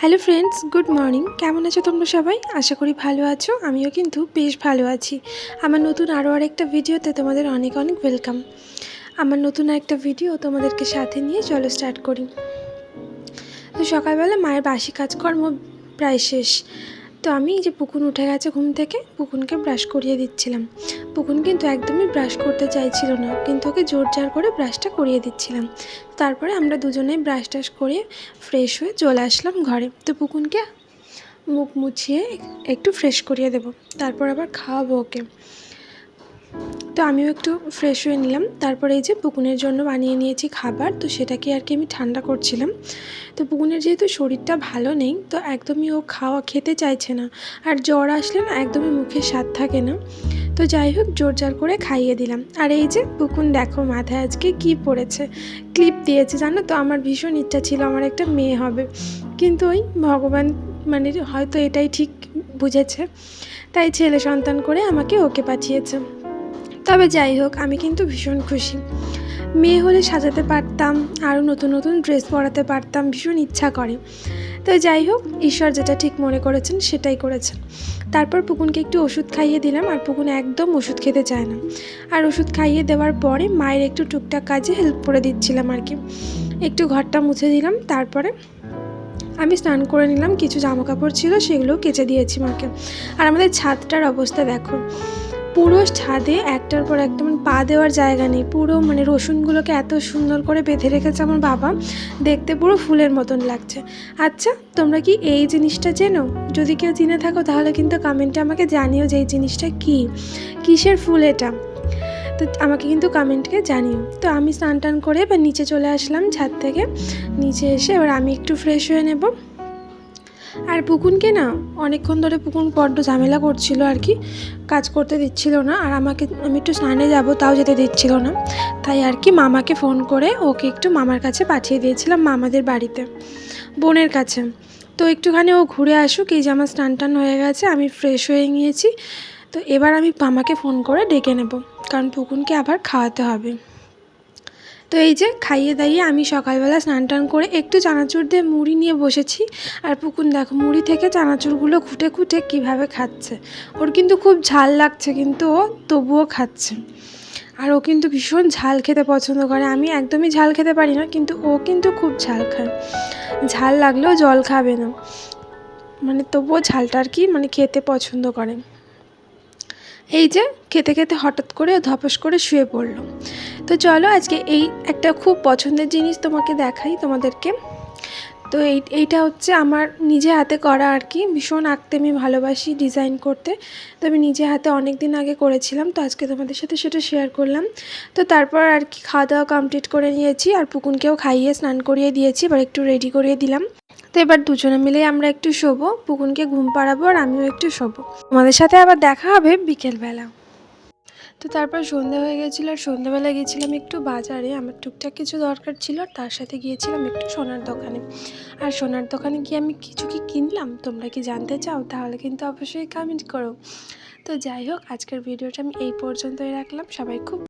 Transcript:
Hello friends good morning কেমন আছো তোমরা সবাই? আশা করি ভালো আছো, আমিও কিন্তু বেশ ভালো আছি। আমার নতুন আরও আরেকটা ভিডিওতে তোমাদের অনেক অনেক ওয়েলকাম আমার নতুন একটা ভিডিও তোমাদেরকে সাথে নিয়ে চলো স্টার্ট করি। তো সকালবেলা মায়ের বাসি কাজকর্ম প্রায় শেষ। তো আমি যে পুকুন উঠে গেছে ঘুম থেকে পুকুনকে ব্রাশ করিয়ে দিচ্ছিলাম। পুকুন কিন্তু একদমই ব্রাশ করতে চাইছিল না। কিন্তু ওকে জোর জার করে ব্রাশটা করিয়ে দিচ্ছিলাম। তারপরে আমরা দুজনেই ব্রাশ টাশ করে ফ্রেশ হয়ে চলে আসলাম ঘরে। তো পুকুনকে মুখ মুছিয়ে একটু ফ্রেশ করিয়ে দেব। তারপর আবার খাওয়াবো ওকে। তো আমিও একটু ফ্রেশ হয়ে নিলাম। তারপরে এই যে পুকুনের জন্য বানিয়ে নিয়েছি খাবার, তো সেটাকে আর কি আমি ঠান্ডা করছিলাম। তো পুকুনের যেহেতু শরীরটা ভালো নেই, তো একদমই ও খাওয়া খেতে চাইছে না। আর জ্বর আসলে না একদমই মুখে স্বাদ থাকে না। তো যাই হোক, জোর জোর করে খাইয়ে দিলাম। আর এই যে, বুকুন, দেখো মাথায় আজকে কি পড়েছে। ক্লিপ দিয়েছে, জানো তো? আমার ভীষণ ইচ্ছা ছিল, আমার একটা মেয়ে হবে। কিন্তু ওই ভগবান মানে হয়তো এটাই ঠিক বুঝেছে। তাই ছেলে সন্তান করে আমাকে ওকে পাঠিয়েছে। তবে যাই হোক, আমি কিন্তু ভীষণ খুশি। মেয়ে হলে সাজাতে পারতাম, আরও নতুন নতুন ড্রেস পরাতে পারতাম, ভীষণ ইচ্ছা করে। তো যাই হোক, ঈশ্বর যেটা ঠিক মনে করেছেন, সেটাই করেছেন। তারপর পুকুনকে একটু ওষুধ খাইয়ে দিলাম, আর পুকুন একদম ওষুধ খেতে চায় না। আর ওষুধ খাইয়ে দেওয়ার পরে মায়ের একটু টুকটাক কাজে হেল্প করে দিচ্ছিলাম আর কি। একটু ঘরটা মুছে দিলাম, তারপরে আমি স্নান করে নিলাম, কিছু জামা কাপড় ছিল সেগুলো কেচে দিয়েছি মাকে। আর আমাদের ছাদটার অবস্থা দেখো। পুরো ছাদে একটার পর একটা মানে পা দেওয়ার জায়গা নেই। পুরো মানে রসুনগুলোকে এত সুন্দর করে বেঁধে রেখেছে আমার বাবা। দেখতে পুরো ফুলের মতন লাগছে। আচ্ছা তোমরা কি এই জিনিসটা চেনো? যদি কেউ চিনে থাকো তাহলে কিন্তু কমেন্টে আমাকে জানিও যে এই জিনিসটা কী? কিসের ফুল এটা? তো আমাকে কিন্তু কমেন্টকে জানিও। তো আমি স্নান টান করে এবার নিচে চলে আসলাম ছাদ থেকে। নিচে এসে এবার আমি একটু ফ্রেশ হয়ে নেব। আর পুকুনকে না অনেকক্ষণ ধরে পুকুন বড্ড ঝামেলা করছিল আর কি, কাজ করতে দিচ্ছিল না। আর আমাকে, আমি একটু স্নানে যাব, তাও যেতে দিচ্ছিল না। তাই আর কি মামাকে ফোন করে ওকে একটু মামার কাছে পাঠিয়ে দিয়েছিলাম মামাদের বাড়িতে, বোনের কাছে। তো একটুখানি ও ঘুরে আসুক, এই যে আমার স্নান টান হয়ে গেছে, আমি ফ্রেশ হয়ে গিয়েছি। তো এবার আমি মামাকে ফোন করে ডেকে নেব, কারণ পুকুনকে আবার খাওয়াতে হবে। তো এই যে খাইয়ে দাইয়ে আমি সকালবেলা স্নান টান করে একটু চানাচুর দিয়ে মুড়ি নিয়ে বসেছি। আর পুকুন দেখো, মুড়ি থেকে চানাচুরগুলো খুঁটে খুঁটে কীভাবে খাচ্ছে। ওর কিন্তু খুব ঝাল লাগছে, কিন্তু ও তবুও খাচ্ছে। আর ও কিন্তু ভীষণ ঝাল খেতে পছন্দ করে। আমি একদমই ঝাল খেতে পারি না, কিন্তু ও কিন্তু খুব ঝাল খায়। ঝাল লাগলেও জল খাবে না। মানে তবুও ঝালটা আর কি মানে খেতে পছন্দ করে। এই যে খেতে খেতে হঠাৎ করে ধপাস করে শুয়ে পড়ল। তো চলো আজকে এই একটা খুব পছন্দের জিনিস তোমাকে দেখাই তোমাদেরকে। তো এই, এইটা হচ্ছে আমার নিজে হাতে করা আর কি। ভীষণ আঁকতে আমি ভালোবাসি ডিজাইন করতে। তো আমি নিজে হাতে অনেক দিন আগে করেছিলাম, তো আজকে তোমাদের সাথে সেটা শেয়ার করলাম। তো তারপর আর কি খাওয়া দাওয়া কমপ্লিট করে নিয়েছি, আর পুকুনকেও খাইয়ে স্নান করিয়ে দিয়েছি, এবার একটু রেডি করিয়ে দিলাম। তো এবার দুজনে মিলে আমরা একটু শোবো, পুকুনকে ঘুম পাড়াবো আর আমিও একটু শোবো। তোমাদের সাথে আবার দেখা হবে বিকেলবেলা। তো তারপর সন্ধ্যা হয়ে গেছিল আর সন্ধ্যাবেলা গিয়েছিলাম একটু বাজারে। আমার টুকটাক কিছু দরকার ছিল তার সাথে গিয়েছিলাম একটু সোনার দোকানে। আর সোনার দোকানে গিয়ে আমি কিছু কি কিনলাম? তোমরা কি জানতে চাও? তাহলে কিন্তু অবশ্যই কমেন্ট করো। তো যাই হোক, আজকের ভিডিওটা আমি এই পর্যন্তই রাখলাম। সবাই খুব